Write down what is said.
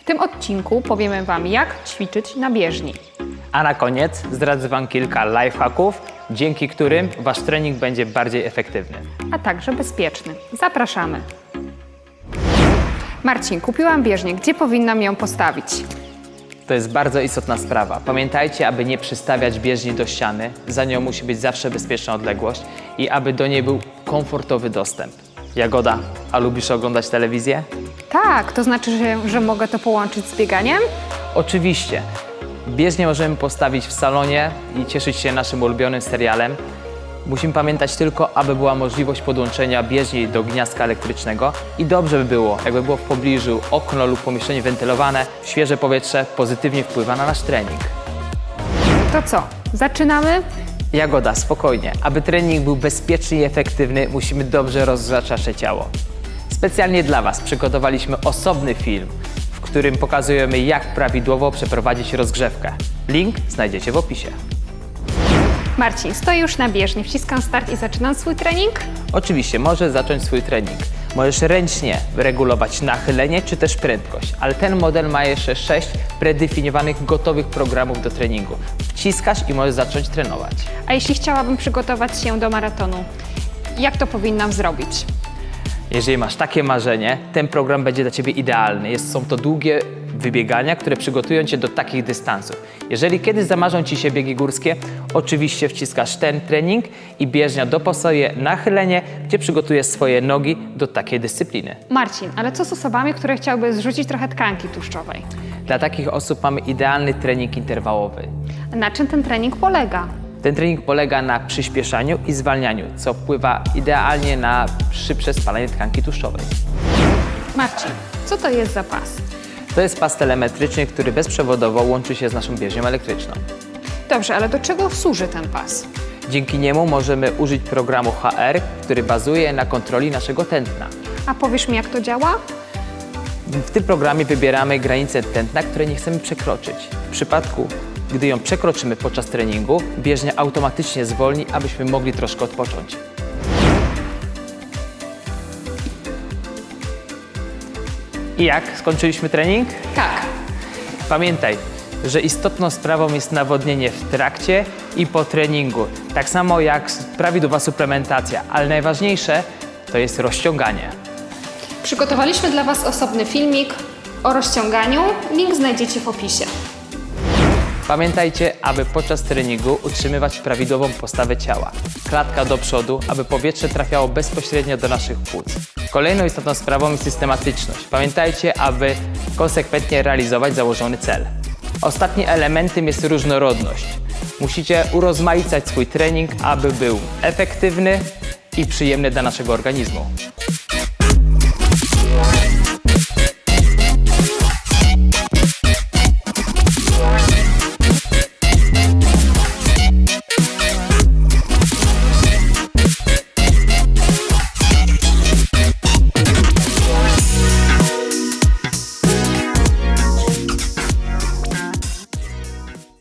W tym odcinku powiemy Wam, jak ćwiczyć na bieżni. A na koniec zdradzę Wam kilka lifehacków, dzięki którym Wasz trening będzie bardziej efektywny. a także bezpieczny. Zapraszamy. Marcin, kupiłam bieżnię. Gdzie powinnam ją postawić? To jest bardzo istotna sprawa. Pamiętajcie, aby nie przystawiać bieżni do ściany, za nią musi być zawsze bezpieczna odległość i aby do niej był komfortowy dostęp. Jagoda, a lubisz oglądać telewizję? Tak, to znaczy, że, że mogę to połączyć z bieganiem? Oczywiście. Bieżnię możemy postawić w salonie i cieszyć się naszym ulubionym serialem. Musimy pamiętać tylko, aby była możliwość podłączenia bieżni do gniazdka elektrycznego i dobrze by było, jakby było w pobliżu okno lub pomieszczenie wentylowane, świeże powietrze pozytywnie wpływa na nasz trening. To co, zaczynamy? Jagoda, spokojnie. Aby trening był bezpieczny i efektywny, musimy dobrze rozgrzać nasze ciało. Specjalnie dla Was przygotowaliśmy osobny film, w którym pokazujemy, jak prawidłowo przeprowadzić rozgrzewkę. Link znajdziecie w opisie. Marcin, stoję już na bieżni, wciskam start i zaczynam swój trening? Oczywiście możesz zacząć swój trening. Możesz ręcznie regulować nachylenie czy też prędkość, ale ten model ma jeszcze 6 predefiniowanych, gotowych programów do treningu. Wciskasz i możesz zacząć trenować. A jeśli chciałabym przygotować się do maratonu, jak to powinnam zrobić? Jeżeli masz takie marzenie, ten program będzie dla Ciebie idealny. Jest, są to długie wybiegania, które przygotują Cię do takich dystansów. Jeżeli kiedyś zamarzą Ci się biegi górskie, oczywiście wciskasz ten trening i bieżnia dopasuje nachylenie, gdzie przygotujesz swoje nogi do takiej dyscypliny. Marcin, ale co z osobami, które chciałyby zrzucić trochę tkanki tłuszczowej? Dla takich osób mamy idealny trening interwałowy. Na czym ten trening polega? Ten trening polega na przyspieszaniu i zwalnianiu, co wpływa idealnie na szybsze spalanie tkanki tłuszczowej. Marcin, co to jest za pas? To jest pas telemetryczny, który bezprzewodowo łączy się z naszą bieżnią elektryczną. Dobrze, ale do czego służy ten pas? Dzięki niemu możemy użyć programu HR, który bazuje na kontroli naszego tętna. A powiesz mi, jak to działa? W tym programie wybieramy granicę tętna, której nie chcemy przekroczyć. W przypadku, gdy ją przekroczymy podczas treningu, bieżnia automatycznie zwolni, abyśmy mogli troszkę odpocząć. I jak? Skończyliśmy trening? Tak. Pamiętaj, że istotną sprawą jest nawodnienie w trakcie i po treningu. Tak samo jak prawidłowa suplementacja, ale najważniejsze to jest rozciąganie. Przygotowaliśmy dla Was osobny filmik o rozciąganiu. Link znajdziecie w opisie. Pamiętajcie, aby podczas treningu utrzymywać prawidłową postawę ciała. Klatka do przodu, aby powietrze trafiało bezpośrednio do naszych płuc. Kolejną istotną sprawą jest systematyczność. Pamiętajcie, aby konsekwentnie realizować założony cel. Ostatnim elementem jest różnorodność. Musicie urozmaicać swój trening, aby był efektywny i przyjemny dla naszego organizmu.